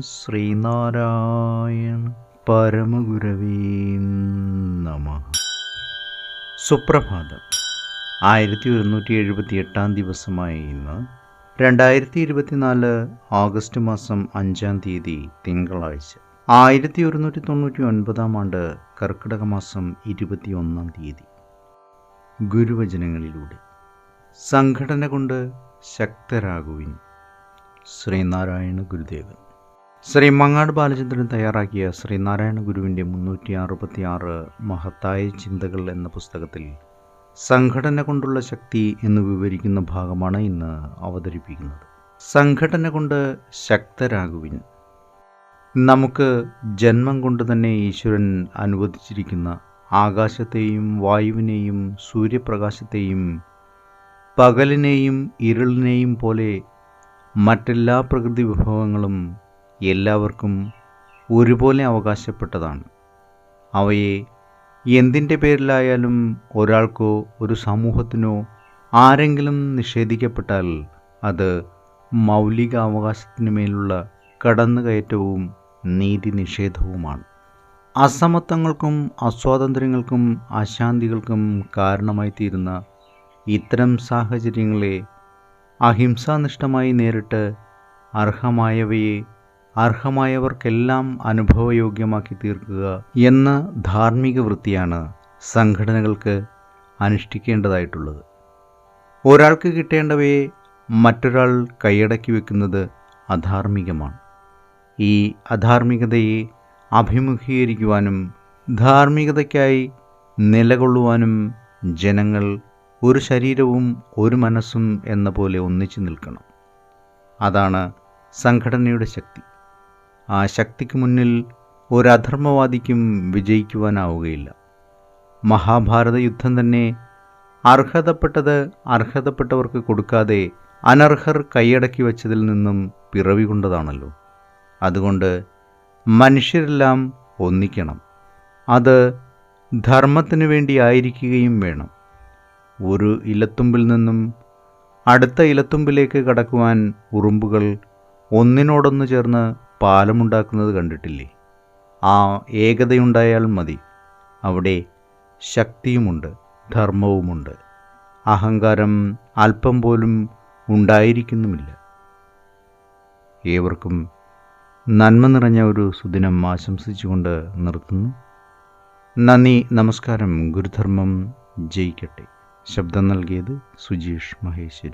ശ്രീനാരായണ പരമഗുരവീ നമ. സുപ്രഭാതം. ആയിരത്തി ഒരുന്നൂറ്റി എഴുപത്തി എട്ടാം ദിവസമായ ഇന്ന് രണ്ടായിരത്തി ഇരുപത്തിനാല് ഓഗസ്റ്റ് മാസം അഞ്ചാം തീയതി തിങ്കളാഴ്ച. ആയിരത്തി ഒരുന്നൂറ്റി തൊണ്ണൂറ്റി ഒൻപതാം ആണ്ട് കർക്കിടക മാസം ഇരുപത്തി ഒന്നാം തീയതി. ഗുരുവചനങ്ങളിലൂടെ. സംഘടന കൊണ്ട് ശക്തരാകുവിൻ ശ്രീനാരായണ ഗുരുദേവൻ. ശ്രീ മങ്ങാട് ബാലചന്ദ്രൻ തയ്യാറാക്കിയ ശ്രീനാരായണ ഗുരുവിന്റെ മുന്നൂറ്റി അറുപത്തി ആറ് മഹത്തായ ചിന്തകൾ എന്ന പുസ്തകത്തിൽ സംഘടന കൊണ്ടുള്ള ശക്തി എന്ന് വിവരിക്കുന്ന ഭാഗമാണ് ഇന്ന് അവതരിപ്പിക്കുന്നത്. സംഘടന കൊണ്ട് ശക്തരാകുവിൻ. നമുക്ക് ജന്മം കൊണ്ട് തന്നെ ഈശ്വരൻ അനുവദിച്ചിരിക്കുന്ന ആകാശത്തെയും വായുവിനെയും സൂര്യപ്രകാശത്തെയും പകലിനെയും ഇരുളിനെയും പോലെ മറ്റെല്ലാ പ്രകൃതി വിഭവങ്ങളും എല്ലാവർക്കും ഒരുപോലെ അവകാശപ്പെട്ടതാണ്. അവയെ എന്തിന്റെ പേരിലായാലും ഒരാൾക്കോ ഒരു സമൂഹത്തിനോ ആരെങ്കിലും നിഷേധിക്കപ്പെട്ടാൽ അത് മൗലിക അവകാശത്തിനുമേലുള്ള കടന്നുകയറ്റവും നീതി നിഷേധവുമാണ് അസമത്വങ്ങൾക്കും അസ്വാതന്ത്ര്യങ്ങൾക്കും അശാന്തികൾക്കും കാരണമായി തീരുന്ന ഇത്തരം സാഹചര്യങ്ങളെ അഹിംസാനിഷ്ഠമായി നേരിട്ട് അർഹമായവയെ അർഹമായവർക്കെല്ലാം അനുഭവയോഗ്യമാക്കി തീർക്കുക എന്ന ധാർമ്മിക വൃത്തിയാണ് സംഘടനകൾക്ക് അനുഷ്ഠിക്കേണ്ടതായിട്ടുള്ളത്. ഒരാൾക്ക് കിട്ടേണ്ടവയെ മറ്റൊരാൾ കൈയടക്കി വെക്കുന്നത് അധാർമികമാണ്. ഈ അധാർമികതയെ അഭിമുഖീകരിക്കുവാനും ധാർമ്മികതയ്ക്കായി നിലകൊള്ളുവാനും ജനങ്ങൾ ഒരു ശരീരവും ഒരു മനസ്സും എന്ന പോലെ ഒന്നിച്ചു നിൽക്കണം. അതാണ് സംഘടനയുടെ ശക്തി. ആ ശക്തിക്ക് മുന്നിൽ ഒരധർമ്മവാദിക്കും വിജയിക്കുവാനാവുകയില്ല. മഹാഭാരത യുദ്ധം തന്നെ അർഹതപ്പെട്ടത് അർഹതപ്പെട്ടവർക്ക് കൊടുക്കാതെ അനർഹർ കൈയടക്കി വച്ചതിൽ നിന്നും പിറവി കൊണ്ടതാണല്ലോ. അതുകൊണ്ട് മനുഷ്യരെല്ലാം ഒന്നിക്കണം. അത് ധർമ്മത്തിനു വേണ്ടി ആയിരിക്കുകയും വേണം. ഒരു ഇലത്തുമ്പിൽ നിന്നും അടുത്ത ഇലത്തുമ്പിലേക്ക് കടക്കുവാൻ ഉറുമ്പുകൾ ഒന്നിനോടൊന്ന് ചേർന്ന് പാലമുണ്ടാക്കുന്നത് കണ്ടിട്ടില്ലേ? ആ ഏകതയുണ്ടായാൽ മതി. അവിടെ ശക്തിയുമുണ്ട് ധർമ്മവുമുണ്ട്. അഹങ്കാരം അല്പം പോലും ഉണ്ടായിരിക്കുന്നുമില്ല. ഏവർക്കും നന്മ നിറഞ്ഞ ഒരു സുദിനം ആശംസിച്ചുകൊണ്ട് നിർത്തുന്നു. നന്ദി നമസ്കാരം ഗുരുധർമ്മം ജയിക്കട്ടെ. ശബ്ദം നൽകിയത് സുജീഷ് മഹേശ്വരി.